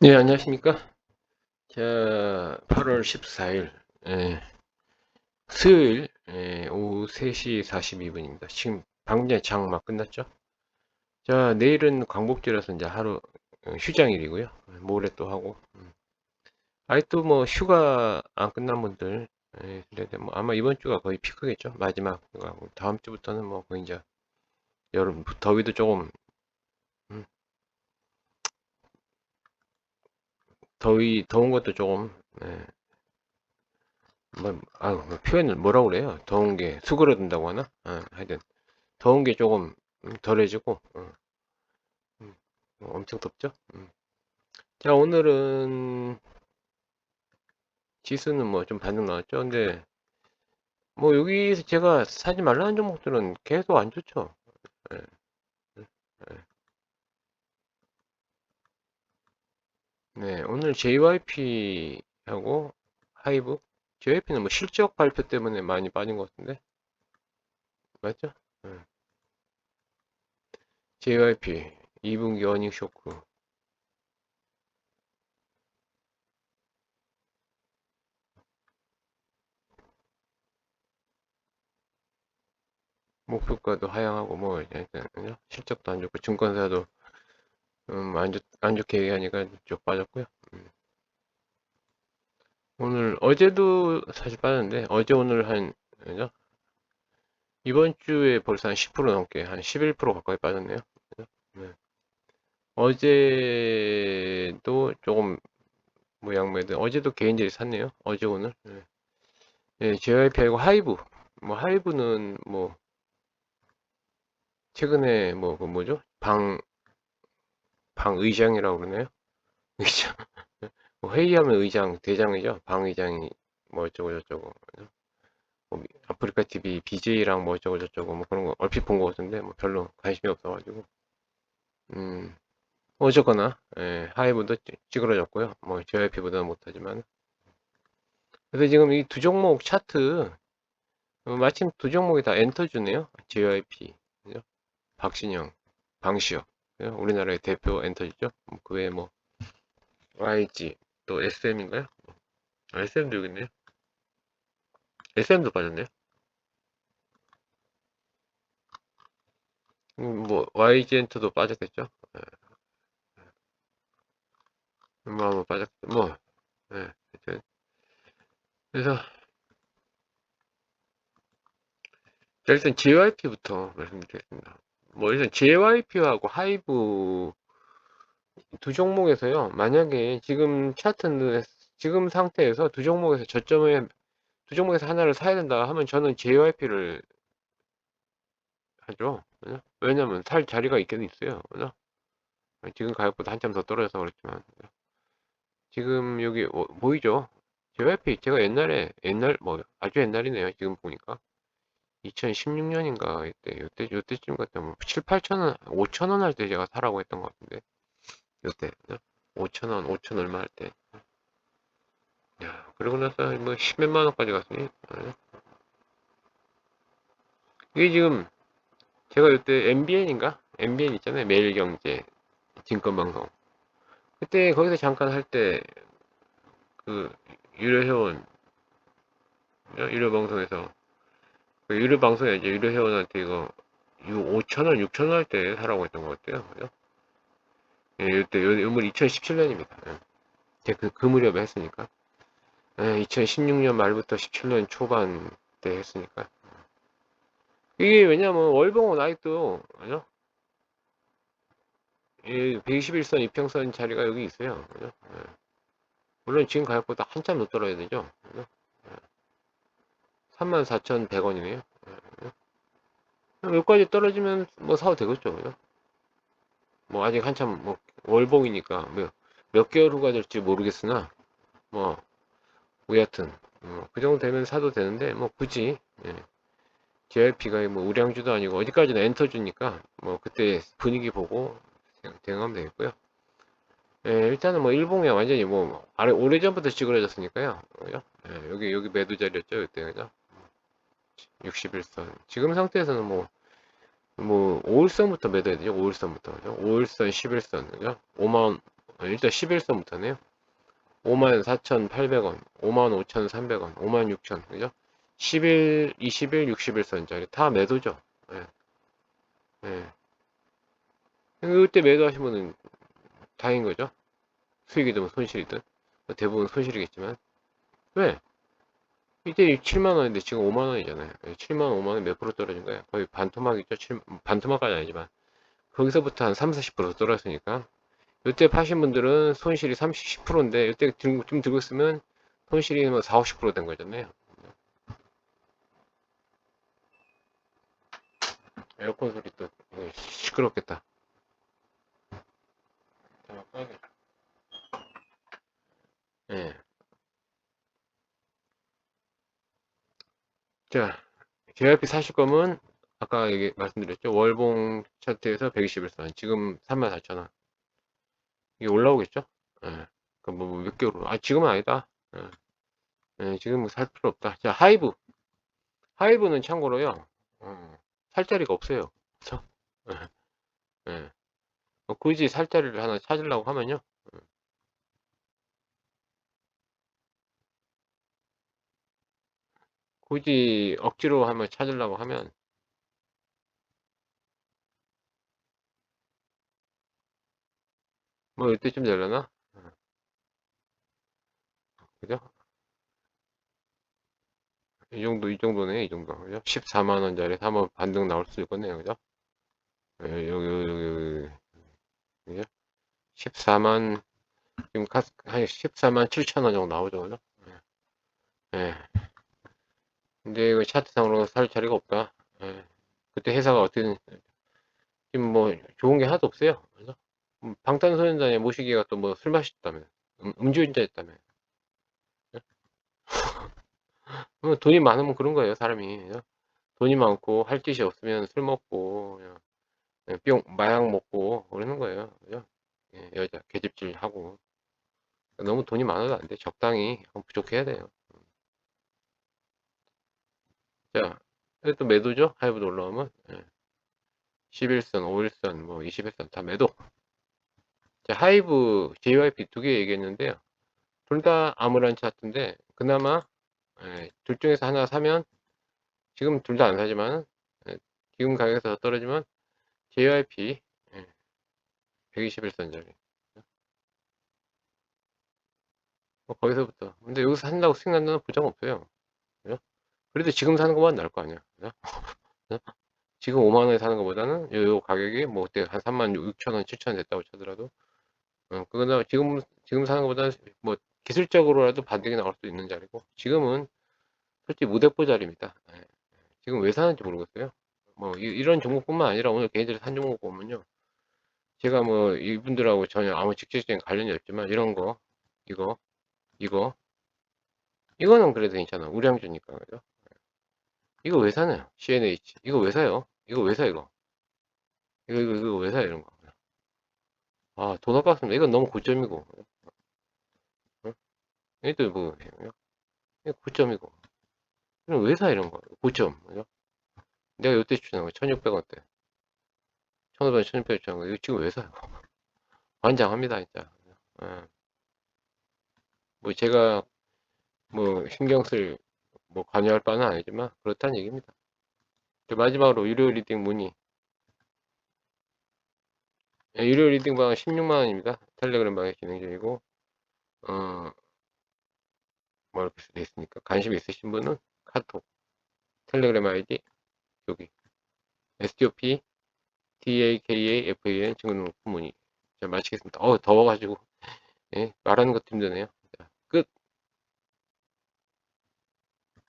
네, 안녕하십니까. 자, 8월 14일, 예, 수요일, 예, 오후 3시 42분입니다. 지금 방금 전에 장 막 끝났죠? 자, 내일은 광복절에서 이제 하루 어, 휴장일이고요. 모레 또 하고. 음. 아직도 뭐 휴가 안 끝난 분들, 예, 그래도 뭐 아마 이번 주가 거의 피크겠죠? 마지막. 다음 주부터는 뭐 거의 이제 여름, 더위도 조금, 더위, 더운 것도 조금, 예, 뭐, 아, 뭐 표현을 뭐라고 그래요? 더운 게 수그러든다고 하나? 아, 하여튼 더운 게 조금 음, 덜해지고 어, 음, 뭐 엄청 덥죠? 음. 자, 오늘은 지수는 뭐 좀 반등 나왔죠? 근데 뭐 여기서 제가 사지 말라는 종목들은 계속 안 좋죠? 예, 예. 네, 오늘 JYP하고 하이브 JYP는 뭐 실적 발표 때문에 많이 빠진 것 같은데 맞죠? 예. JYP 2분기 어닝 쇼크 목표가도 하향하고 뭐 일단 실적도 안 좋고 증권사도 음, 안, 좋, 안 좋게 얘기하니까 쭉 빠졌고요. 음. 오늘 어제도 사실 빠졌는데 어제 오늘 한 그죠? 이번 주에 벌써 한 10% 넘게 한 11% 가까이 빠졌네요. 그죠? 네. 어제도 조금 뭐 양매도 어제도 개인들이 샀네요. 어제 오늘. 네. 네, JYP하고 하이브. 뭐 하이브는 뭐 최근에 뭐 그 뭐죠? 방 방의장이라고 그러네요. 의장. 뭐 회의하면 의장, 대장이죠. 방의장이 뭐 어쩌고 저쩌고. 뭐 아프리카 TV BJ랑 뭐 어쩌고 저쩌고 뭐 그런 거 얼핏 본거 같은데 뭐 별로 관심이 없어가지고. 음, 어쨌거나 예, 하이브도 찌- 찌그러졌고요. 뭐 JYP보다는 못하지만. 그래서 지금 이 두 종목 차트 어, 마침 두 종목이 다 엔터 주네요. JYP? 박신영, 방시혁. 그죠? 우리나라의 대표 엔터주죠. 뭐그 외에 뭐 YG 또 SM인가요? SM도 여기 있네요. SM도 빠졌네요. 음, 뭐 YG 엔터도 빠졌겠죠. 예, 뭐 한번 빠졌 뭐 예, 하여튼. 그래서 자, 일단 JYP부터 말씀드리겠습니다. 뭐 일단 JYP하고 하이브 두 종목에서요. 만약에 지금 차트 지금 상태에서 두 종목에서 저점에 두 종목에서 하나를 사야 된다 하면 저는 JYP를 하죠. 왜냐면 살 자리가 있긴 있어요. 그죠? 지금 가격보다 한참 더 떨어져서 그렇지만 지금 여기 어, 보이죠? JYP 제가 옛날에 옛날 뭐 아주 옛날이네요. 지금 보니까 2016년인가 이때 이때쯤 같다 뭐 7, 8천 원, 5천 원 할 때 제가 사라고 했던 것 같은데 이때 5천 원, 5천 얼마 할 때. 야, 그러고 나서 뭐 10몇만 원까지 갔으니 어? 이게 지금 제가 이때 MBN인가? MBN 있잖아요. 매일경제 증권방송. 그때 거기서 잠깐 할 때 그 유료회원 유료방송에서 그 유료방송에 이제 유료회원한테 이거 5천원, 6천원 할 때 사라고 했던 것 같아요. 그죠? 예, 이때 요물 2017년입니다. 예. 그, 그 무렵에 했으니까. 예, 2016년 말부터 17년 초반 때 했으니까. 이게 왜냐면 월봉은 아직도 그죠? 이 121선 이평선 자리가 여기 있어요. 그죠? 예. 물론 지금 가격보다 한참 더 떨어야 되죠. 그죠? 예. 34,100원이네요. 여기까지 떨어지면 뭐 사도 되겠죠. 그죠? 뭐 아직 한참 뭐 월봉이니까 뭐몇 개월 후가 될지 모르겠으나 뭐 여하튼 어, 그 정도 되면 사도 되는데 뭐 굳이 예. JYP가 뭐 우량주도 아니고 어디까지나 엔터주니까 뭐 그때 분위기 보고 대응하면 되겠고요. 예, 일단은 뭐 일봉이 완전히 뭐 아래 오래전부터 찌그러졌으니까요. 예, 여기 여기 매도 자리였죠 이때 그죠? 61선 지금 상태에서는 뭐 뭐 5일선부터 매도해야 되죠 5일선부터 그죠? 5일선 11선 그죠? 5만 어, 일단 11선부터네요. 54,800원, 55,300원, 56,000, 그죠? 11, 21, 61선짜리 다 매도죠. 예. 예. 이때 매도하시면은 다행인 거죠. 수익이든 손실이든. 대부분 손실이겠지만. 왜? 이때 7만원인데 지금 5만원이잖아요. 7만원, 5만원 몇 프로 떨어진 거예요? 거의 반토막이죠. 7, 반토막까지 아니지만. 거기서부터 한 30, 40% 떨어졌으니까. 이때 파신 분들은 손실이 30, 10%인데, 이때 좀 들고 있으면 손실이 뭐 4, 50%된 거잖아요. 에어컨 소리 또 시끄럽겠다. 예. 자, JYP 사실 거면 아까 얘기 말씀드렸죠. 월봉 차트에서 121선. 지금 34,000원. 이게 올라오겠죠? 예. 그럼 뭐몇 개월로. 아, 지금은 아니다. 예. 예, 지금 살 필요 없다. 자, 하이브. 하이브는 참고로요. 어, 살 자리가 없어요. 그쵸? 예. 예. 어, 굳이 살 자리를 하나 찾으려고 하면요. 굳이 억지로 한번 찾으려고 하면 뭐 이때쯤 되려나? 그죠? 이 정도, 이 정도네, 이 정도. 그죠? 14만 원짜리 사면 반등 나올 수 있겠네요. 그죠? 예, 여기, 여기, 여기, 그죠? 14만, 지금 가, 한 14만 7천 원 정도 나오죠. 그죠? 예. 예. 근데 이거 차트상으로 살 자리가 없다. 예. 그때 회사가 어떻게, 지금 뭐 좋은 게 하나도 없어요. 그죠? 음, 방탄소년단의 모시기가 또 뭐 술 마셨다며. 음, 음주운전했다며. 어, 돈이 많으면 그런 거예요, 사람이. 돈이 많고 할 짓이 없으면 술 먹고 예, 뿅 마약 먹고 그러는 거예요. 그죠? 예, 여자 계집질 하고 너무 돈이 많아도 안 돼. 적당히 부족해야 돼요. 자, 또 매도죠? 하이브도 올라오면 예. 11선, 5일선, 뭐 21선 다 매도. 자, 하이브, JYP 두 개 얘기했는데요. 둘 다 아무런 차트인데 그나마 예, 둘 중에서 하나 사면 지금 둘 다 안 사지만 예, 지금 가격에서 더 떨어지면 JYP 예, 121선짜리 뭐 거기서부터 근데 여기서 산다고 수익 난다는 보장 없어요 그죠? 그래도 지금 사는 것만 나을 거 아니야? 지금 5만 원에 사는 것보다는 요, 요 가격이 뭐 그때 한 3만 6천 원 7천 원 됐다고 쳐더라도 어, 그거나 지금 지금 사는 것보다는 뭐 기술적으로라도 반등이 나올 수 있는 자리고 지금은 솔직히 무대포 자리입니다. 예. 지금 왜 사는지 모르겠어요. 뭐 이, 런 종목뿐만 아니라 오늘 개인들이 산 종목 보면요. 제가 뭐 이분들하고 전혀 아무 직접적인 관련이 없지만 이런 거 이거 이거 이거는 그래도 괜찮아. 우량주니까 그죠? 이거 왜 사나요? CNH 이거 왜 사요? 이거 왜 사 이거? 이거 이거 이거 왜 사 이런 거? 아, 돈 아깝습니다. 이건 너무 고점이고. 얘도 뭐, 이거 고점이고. 그럼 왜사 이런 거? 고점. 그죠? 내가 이때 추천한 거 1600원대. 1500원, 1600원 추천한 거. 이거 지금 왜 사요? 환장합니다, 진짜. 예. 뭐 제가 뭐 신경 쓸 뭐 관여할 바는 아니지만 그렇다는 얘기입니다. 마지막으로 유료 리딩 문의 예, 유료 리딩방 16만원입니다. 텔레그램 방에 진행 중이고, 어, 뭐 이렇게 되어 있으니까 관심 있으신 분은 카톡, 텔레그램 아이디, 여기, STOP, TAKA FAN 친구는 문의. 자, 마치겠습니다. 어, 더워가지고, 예, 말하는 것도 힘드네요.